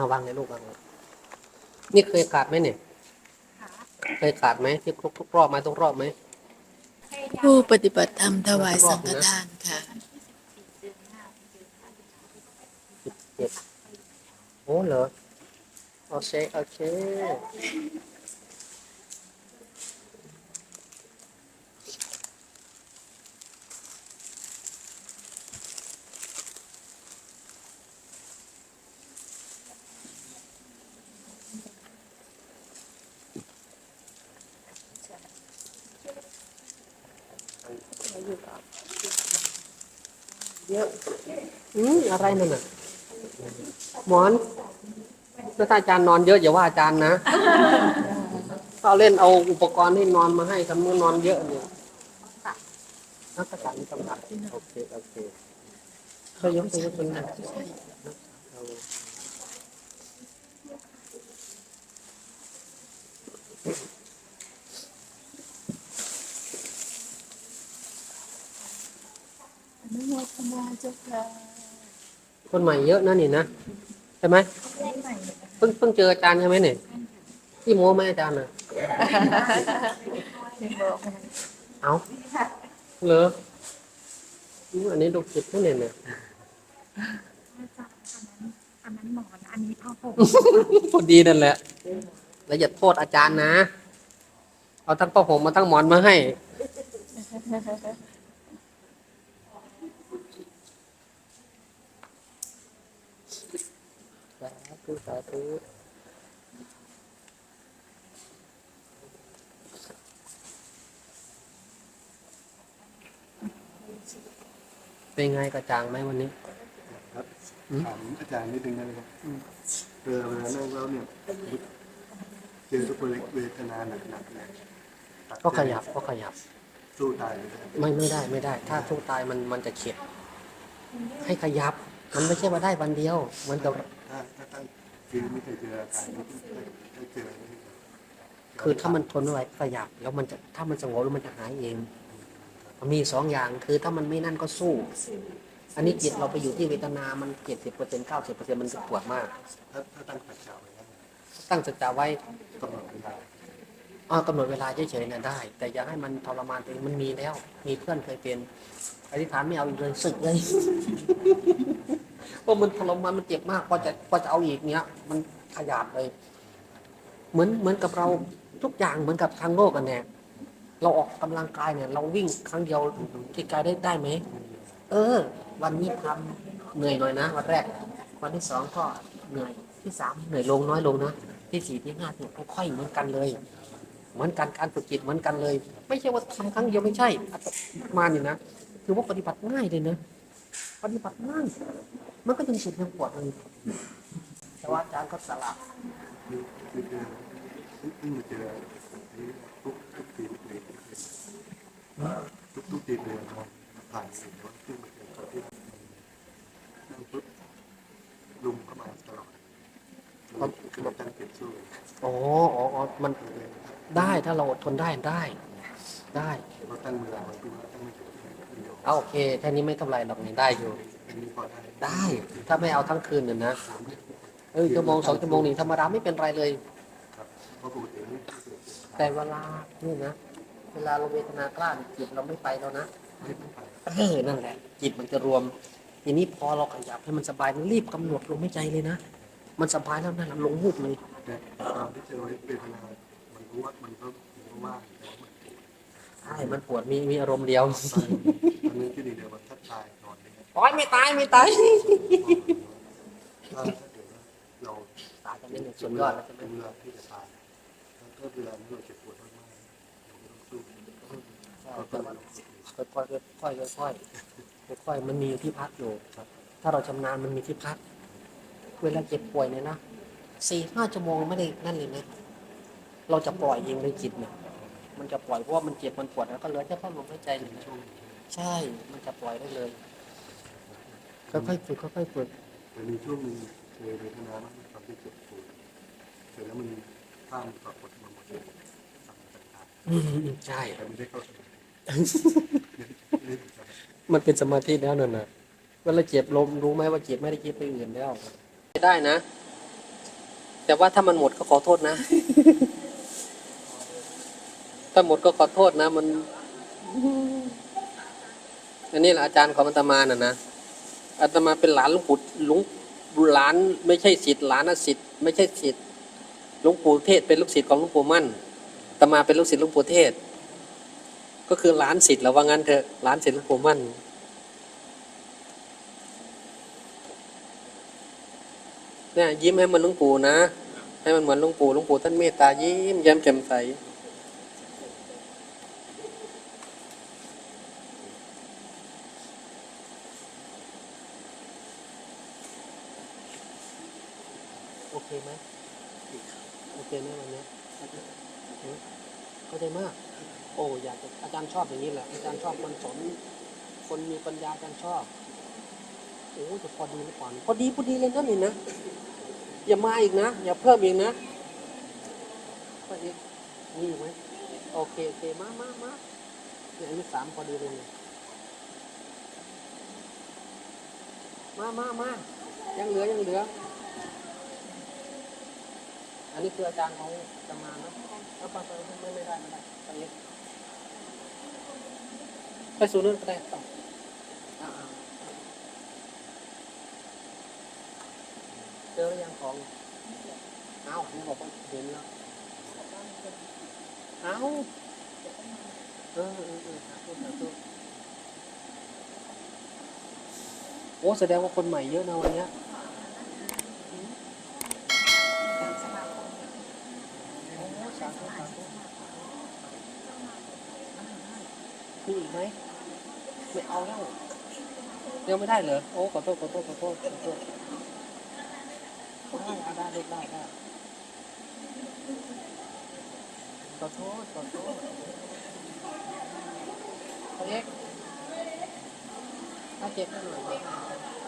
เอาวางเลยลูกวางเลยนี่เคยขาดไหมเนี่ย เคยขาดไหมที่ทุกทุกรอบไหมทุกรอบไหมผู้ปฏิบัติธรรมถวายสังฆทานค่ะสิบเจ็ดโอ้เหรอโอเคโอเค อืมอะไรนั่นน่ะหมอนถ้าอาจารย์นอนเยอะอย่าว่าอาจารย์นะเอาเล่นเอาอุปกรณ์ให้นอนมาให้กันเมื่อนอนเยอะเนี่ยนักกระสันกำลังโอเคโอเคเคยยกไปยกเป็นไงเอา อนุโมทนา เจ้าค่ะคนใหม่เยอะนะนี่นะใช่ไหมเพิ่งเพิ่งเจออาจารย์ใช่ไหมเนี่ยที่โม้ไหมอาจารย์น่ะเอาเหรออืมอันนี้ดูจิตไม่เนี่ยเนี่ยอันนั้นหมอนอันนี้ผ้าห่มพอดีนั่นแหละ แล้วอย่าโทษอาจารย์นะ เอาทั้งผ้าห่มมาทั้งหมอนมาให้ สา ธุสาธุเป็นไงกระจ่างไหมวันนี้ครับอืมถามอาจารย์นิดนึงได้ไหมครับเวลาเวลานั่งแล้วเนี่ยเจอทุกเวทนาหนักๆเนี่ยตัดก็ขยับก็ขยับสู้ตายเลยครับไม่ไม่ได้ไม่ได้ ถ้าสู้ตายมันมันจะเข็ดให้ขยับ มันไม่ใช่ว่าได้วันเดียว มันจะถ้าถ้าตั้ง คือไม่เคยเจออาการนี้ถ้าเจอนี่คือถ้ามันทนไม่ไหวขยับแล้วมันจะถ้ามันสงบแล้วมันจะหายเองมันมีสองอย่างคือถ้ามันไม่นั่นก็สู้ อันนี้จิตเราไปอยู่ที่เวทนา มันเจ็ดสิบเปอร์เซ็นต์เก้าสิบเปอร์เซ็นต์มันจะปวดมากถ้าถ้าตั้งสัจจะไว้แล้วตั้งสัจจะไว้กำหนดเวลาอ๋อ กำหนดเวลาเฉยๆนะได้ แต่อย่าให้มันทรมานตัวเองมันมีแล้ว มีเพื่อนเคยเป็นอธิษฐานไม่เอาอีกเลยสึกเลยเพราะมันทรมานมันเจ็บมากพอจะพอจะเอาอีกเนี้ย มันขยาดเลย เหมือนเหมือนกับเราทุกอย่างเหมือนกับทางโลกกันเนี่ยเราออกกำลังกายเนี่ย เราวิ่งครั้งเดียวที่กายได้ได้ไหมเออ วันนี้ทำเหนื่อยหน่อยนะวันแรก วันที่สองก็เหนื่อยที่สามเหนื่อยลงน้อยลงนะที่สี่ที่ห้าเนี่ยค่อยๆเหมือนกันเลย เหมือนกันการฝึกจิตเหมือนกันเลย ไม่ใช่ว่าทำครั้งเดียวไม่ใช่อาตมาเนี่ยนะคือว่าปฏิบัติง่ายเลยนะปฏิบัติง่ายมันก็ยังสุดยังปวดเลยแต่ว่าอาจารย์ก็สลับคือคือเจอเพิ่งมาเจอทุกทุกทีเลยทุกทุกทีเลยผ่านสิ่งว่าเพิ่งมาเจอตอนที่นั่งปุ๊บลุมเข้ามาตลอดคือตั้งเก็บสู้อ๋ออ๋ออ๋อมัน ได้ถ้าเราอดทนได้ได้ได้เราตั้งเวลาไว้คือตั้งไม่ถึงเอาโอเคแค่นี้ไม่เท่าไรหรอกนี่ได้อยู่ ได้ ถ้าไม่เอาทั้งคืนน่ยนะเออชั่วโมงสองชั่วโมงนี่ธรรมดาไม่เป็นไรเลย แต่เวลานี่นะ เวลาเราเวทนากล้าจิตเราไม่ไปแล้วนะเออนั่นแหละ จิตมันจะรวม ทีนี้พอเราขยับให้มันสบายรีบกำหนดลมหายใจเลยนะ มันสบายแล้วนั่นแหละลงหูบเลยแต่ตอนที่เจอเวทนา รู้ว่ามันก็รู้ว่าแต่ว่ามันปวดใช่มันปวดมีมีอารมณ์เดียวตอนนี้ที่ดีเดียวว่าถ้าตายนอนเนี่ยโอ้ยไม่ตายไม่ตายถ้าเกิดว่าเราตายจะเป็นสุดยอดแล้วใช่ไหมเป็นเวลาที่จะตายถ้าเวลาที่เราเจ็บปวดมากๆเราไม่ต้องสู้ใช่แต่ว่าค่อยๆค่อยๆค่อยๆค่อยๆมันมีที่พักอยู่ครับ ถ้าเราชำนาญมันมีที่พัก เวลาเจ็บป่วยเนี่ยนะสี่ห้าชั่วโมงไม่ได้นั่นเลยนะ เราจะปล่อยเองเลยจิตเนี่ยมันจะปล่อยเพราะว่ามันเจ็บมันปวดแล้วก็เหลือแค่แค่ลมหายใจเลยนะช่วงใช่ มันจะปล่อยได้เลยค่อยๆฝึกค่อยๆฝึกแต่มีช่วงหนึงเคยเวทนาบ้างตอนที่เจ็บปวดเสร็จแล้วมันข้ามปรากฏมาหมดเลยสั่งต่างอืมใช่ ๆแต่ไม่ได้เข้าสมาธิไม่ได้สมาธิมันเป็นสมาธิแล้วนั่นน่ะเวลาเจ็บลมรู้ไหมว่าเจ็บไม่ได้เจ็บไปอื่นแล้วได้นะ แต่ว่าถ้ามันหมดก็ขอโทษนะ ถ้าหมดก็ขอโทษนะ มัน อันนี้แหละอาจารย์ของอาตมาน่ะนะอาตมาเป็นหลานหลวงปู่หลวงหลาน ไม่ใช่ศิษย์หลานนะศิษย์ไม่ใช่ศิษย์หลวงปู่เทศเป็นลูกศิษย์ของหลวงปู่มั่นอาตมาเป็นลูกศิษย์หลวงปู่เทศ ก็คือหลานศิษย์แล้วว่างั้นเถอะหลานศิษย์หลวงปู่มั่นเนี่ยยิ้มให้มันหลวงปู่นะ ให้มันเหมือนหลวงปู่หลวงปู่ท่านเมตตายิ้มแย้มแจ่มใส โอเคไหมโอเคไหมวันนี้เข้าใจมาก โอ้อยากจะอาจารย์ชอบอย่างนี้แหละ อาจารย์ชอบมันสน คนมีปัญญาอาจารย์ชอบ โอ้จะพอดีหรือเปล่าพอดีพอดีเลยนะนี่นะ อย่ามาอีกนะ อย่าเพิ่มอีกนะไปอีกมีอีกไหมโอเคโอเคมามามาเนี่ยอันนี้สามพอดีเลยมามามายังเหลือยังเหลือ อันนี้คืออาจารย์เขาจะมานะเอาไปไปไม่ไม่ได้ไม่ได้ไปเองไปสู่นู่นก็ได้ต่อเจอหรือยังของเอาผมบอกว่าเห็นแล้วเอาเออเออเออสาธุสาธุโอ้แสดงว่าคนใหม่เยอะนะวันเนี้ยโอ้สาธุสาธุ มีอีกไหมไม่เอาแล้วยังไม่ได้เหรอโอ้ขอโทษขอโทษขอโทษขอโทษได้อาได้ได้ได้ได้ขอโทษขอโทษเขาเอ็กถ้าเจ็บก็หน่อย